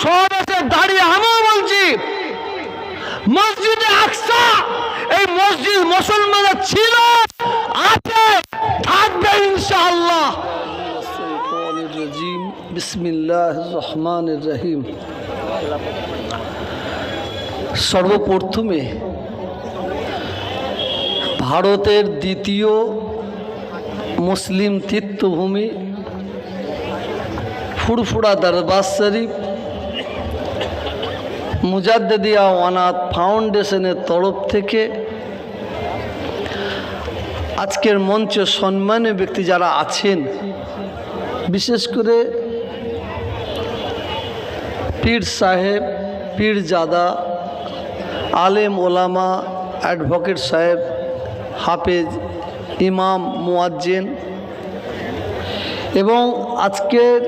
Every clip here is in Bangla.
সব আছে দাঁড়িয়ে আমিও বলছি, মসজিদে আকসা, এই মসজিদ মুসলমানের ছিল, আছে, থাকবে ইনশাআল্লাহ। বিসমিল্লাহ রহমান রহিম। সর্বপ্রথমে ভারতের দ্বিতীয় মুসলিম তীর্থভূমি ফুরফুরা দরবার শরীফ মুজাদ্দিয়া ওয়ানাথ ফাউন্ডেশনের তরফ থেকে আজকের মঞ্চে সম্মানীয় ব্যক্তি যারা আছেন, বিশেষ করে পীর সাহেব পীরজাদা আলেম ওলামা, অ্যাডভোকেট সাহেব, হাফেজ, ইমাম, মুয়াজ্জেন এবং আজকের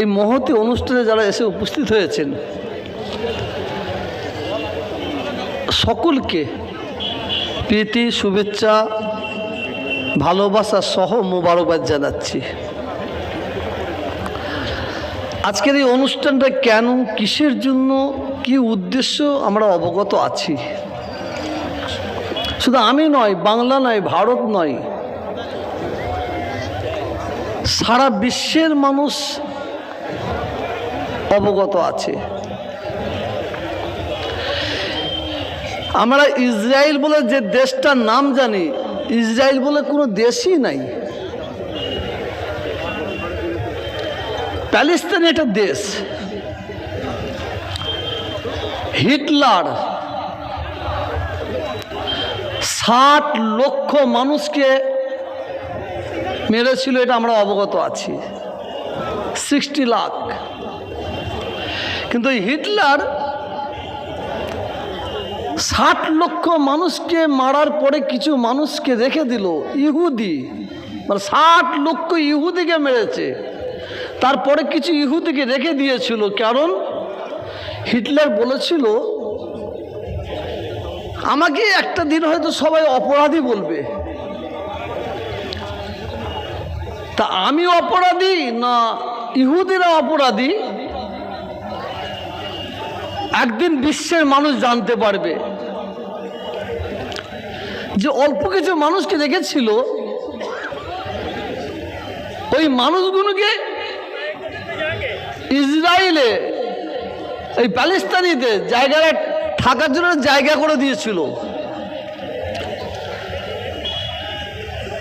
এই মহতি অনুষ্ঠানে যারা এসে উপস্থিত হয়েছেন সকলকে প্রীতি, শুভেচ্ছা, ভালোবাসা সহ মোবারকবাদ জানাচ্ছি। আজকের এই অনুষ্ঠানটা কেন, কিসের জন্য, কি উদ্দেশ্য আমরা অবগত আছি? শুধু আমি নয়, বাংলা নয়, ভারত নয়, সারা বিশ্বের মানুষ অবগত আছে। আমরা ইসরায়েল বলে যে দেশটার নাম জানি, ইসরায়েল বলে কোনো দেশই নাই। প্যালেস্তান একটা দেশ। হিটলার ষাট লক্ষ মানুষকে মেরেছিল, এটা আমরা অবগত আছি। সিক্সটি লাখ। কিন্তু হিটলার ষাট লক্ষ মানুষকে মারার পরে কিছু মানুষকে রেখে দিল ইহুদি। মানে ষাট লক্ষ ইহুদিকে মেরেছে। তারপরে কিছু ইহুদিকে রেখে দিয়েছিল। কারণ হিটলার বলেছিল, আমাকে একটা দিন হয়তো সবাই অপরাধী বলবে। তা আমি অপরাধী না ইহুদিরা অপরাধী? একদিন বিশ্বের মানুষ জানতে পারবে যে অল্প কিছু মানুষকে দেখেছিল, ওই মানুষগুলোকে ইসরায়েলে এই প্যালেস্তানিতে জায়গাটা থাকার জন্য জায়গা করে দিয়েছিল।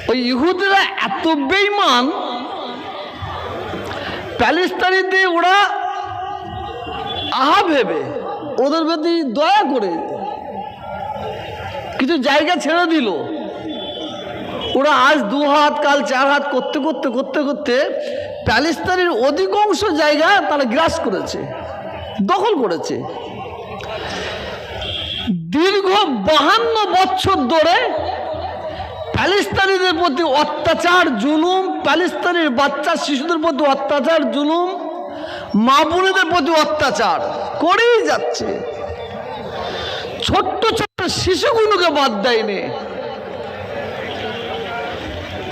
ওই ইহুদিরা এত বেইমান প্যালেস্তানিতে ওরা আহা ভেবে ওদের প্রতি দয়া করে কিছু জায়গা ছেড়ে দিল। ওরা আজ দু হাত, কাল চার হাত করতে করতে করতে করতে প্যালেস্তানের অধিকাংশ জায়গা তারা গ্রাস করেছে, দখল করেছে। দীর্ঘ বাহান্ন বছর ধরে প্যালেস্তানিদের প্রতি অত্যাচার, জুলুম, প্যালেস্তানের বাচ্চা, শিশুদের প্রতি অত্যাচার, জুলুম মা বোনেদের প্রতি অত্যাচার, করেই যাচ্ছে। ছোট্ট ছোট্ট শিশুগুলোকে বাদ দেয়নি।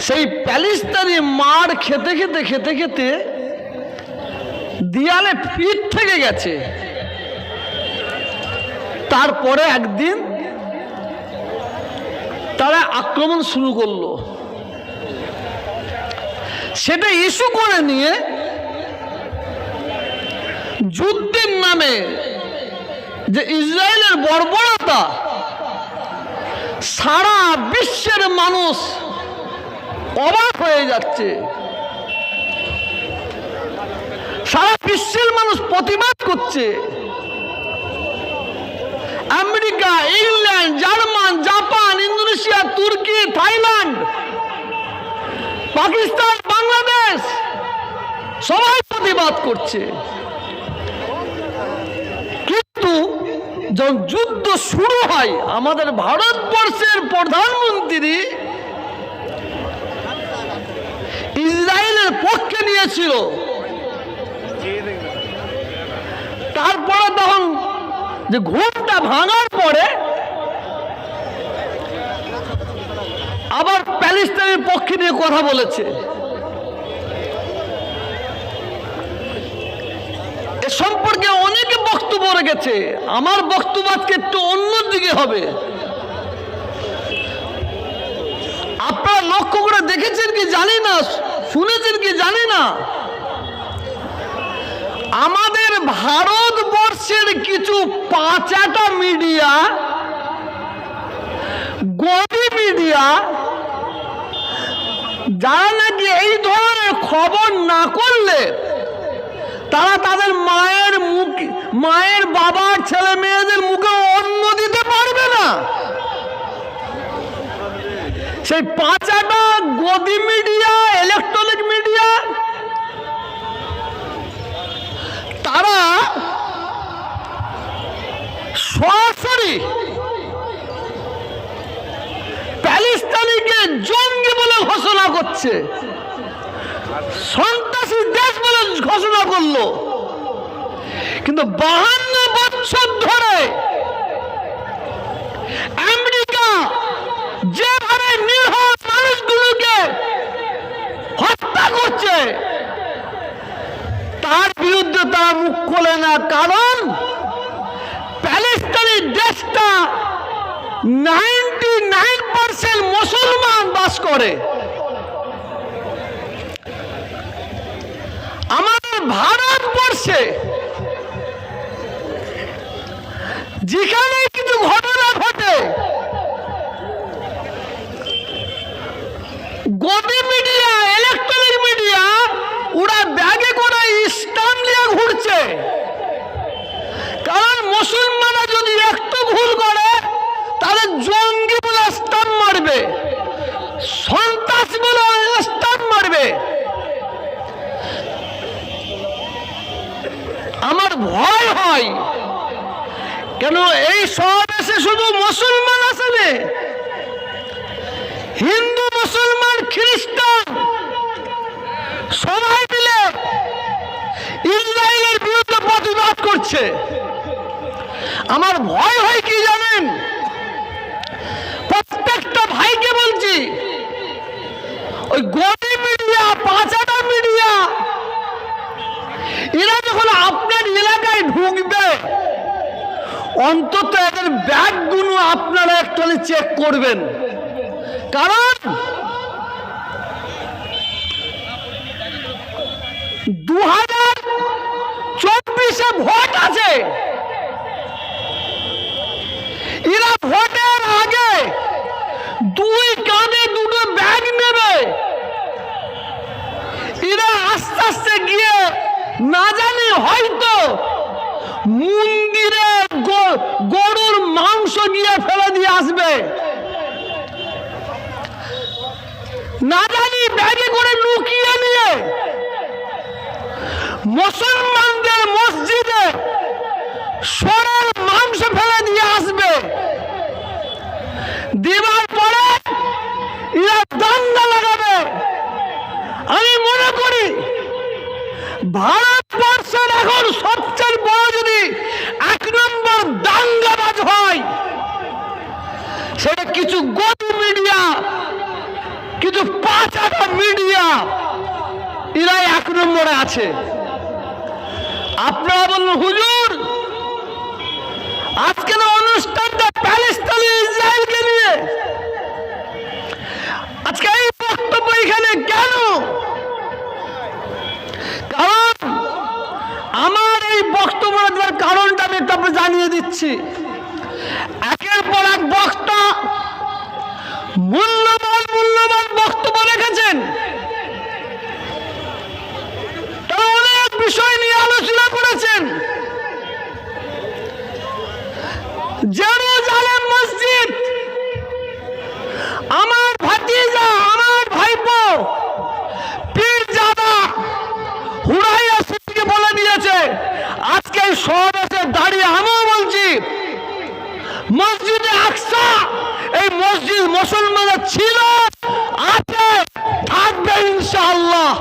সেই প্যালিস্তানি মার খেতে খেতে খেতে খেতে দিয়ালে পিঠ থেকে গেছে। তারপরে একদিন তারা আক্রমণ শুরু করল। সেটা ইস্যু করে নিয়ে যুদ্ধের নামে যে ইসরায়েলের বর্বরতা, সারা বিশ্বের মানুষ অবাক হয়ে যাচ্ছে। সারা বিশ্বের মানুষ প্রতিবাদ করছে। America, England, German, Japan, Indonesia, তুর্কি, থাইল্যান্ড, পাকিস্তান, বাংলাদেশ সবাই প্রতিবাদ করছে। যখন যুদ্ধ শুরু হয়, আমাদের ভারতবর্ষের প্রধানমন্ত্রী ইসরায়েলের পক্ষে নিয়েছিল। তারপরে তখন যে ঘুমটা ভাঙার পরে আবার প্যালেস্তাইনের পক্ষে নিয়ে কথা বলেছে। রেখেছে আমার বক্তব্য আজকে একটু অন্যদিকে হবে। আপনারা লক্ষ্য করে দেখেছেন কি জানি না, শুনেছেন কি জানি না? আমাদের ভারতবর্ষের কিছু পাঁচাটা মিডিয়া, গদি মিডিয়া, যারা নাকি এই ধরনের খবর না করলে তারা তাদের মায়ের বাবার ছেলে মেয়েদের মুখে অন্ন দিতে পারবে না। সেই পাঁচাটা গদি মিডিয়া ইলেকট্রনিক মিডিয়া তারা সরাসরি প্যালেস্তানিকে জঙ্গি বলে ঘোষণা করছে। সন্ত্রাসী দেশ বলে ঘোষণা করল। কিন্তু বাহান্ন বছর ধরে আমেরিকা যেভাবে নিরহ মানুষগুলোকে হত্যা করছে, তার বিরুদ্ধে তারা মুখ খোলে না। কারণ প্যালেস্তানি দেশটা নাইনটি নাইন পার্সেন্ট মুসলমান বাস করে। আমাদের ভারতবর্ষে যেখানে কিছু ঘটনা ঘটে, গদি মিডিয়া ইলেকট্রনিক মিডিয়া ওরা ব্যাগে করে ইসলাম নিয়ে ঘুরছে। কারণ মুসলমানরা যদি একটু ভুল করে তাহলে জঙ্গি বলে স্টাম মারবে সন্ত্রাস বলে স্টাম মারবে। আমার ভয় হয় কেন এই সমাবেশে শুধু মুসলমান আসেনি হিন্দু, মুসলমান, খ্রিস্টান সবাই মিলে ইসরায়েলের বিরুদ্ধে প্রতিবাদ করছে। আমার ভয় হয় কি জানেন? প্রত্যেকটা ভাইকে বলছি, ওই গদি মিডিয়া পাঁচাটা মিডিয়া, এরা যখন আপনার এলাকায় ঢুকবে অন্তত এদের ব্যাগগুলো আপনারা একটু চেক করবেন। কারণ দু হাজার চব্বিশে ভোট আছে। এরা ভোটের আগে দুই কাঁধে দুটো ব্যাগ নেবে। এরা আস্তে আস্তে গিয়ে না জানি হয়তো মন্দিরে গরুর মাংস গিয়ে ফেলে দিয়ে আসবে। না জানি ব্যাগে করে লুকিয়ে নিয়ে মুসলমানদের মসজিদে সরের মাংস ফেলে দিয়ে আসবে। দেওয়ার পরে এরা লাগাবে। আমি মনে করি ভারতবর্ষের এখন সবচেয়ে বড় যদি এক নম্বর দাঙ্গাবাজ হয় সেটা কিছু গতি মিডিয়া কিছু পাঁচাটা মিডিয়া এরাই এক নম্বরে আছে। আপনারা বলুন, হুজুর আজকের অনুষ্ঠানটা প্যালেস্তানি ইসরায়েলকে নিয়ে? আজকে এই বক্তব্য এখানে কেন? কারণ আমার এই বক্তব্য দেওয়ার কারণটা আমি একটু জানিয়ে দিচ্ছি। একের পর এক বক্তা মূল্যবান এই সমাবেশে দাঁড়িয়ে আমিও বলছি মসজিদে আকসা এই মসজিদ মুসলমানের ছিল আছে থাকবে ইনশাআল্লাহ।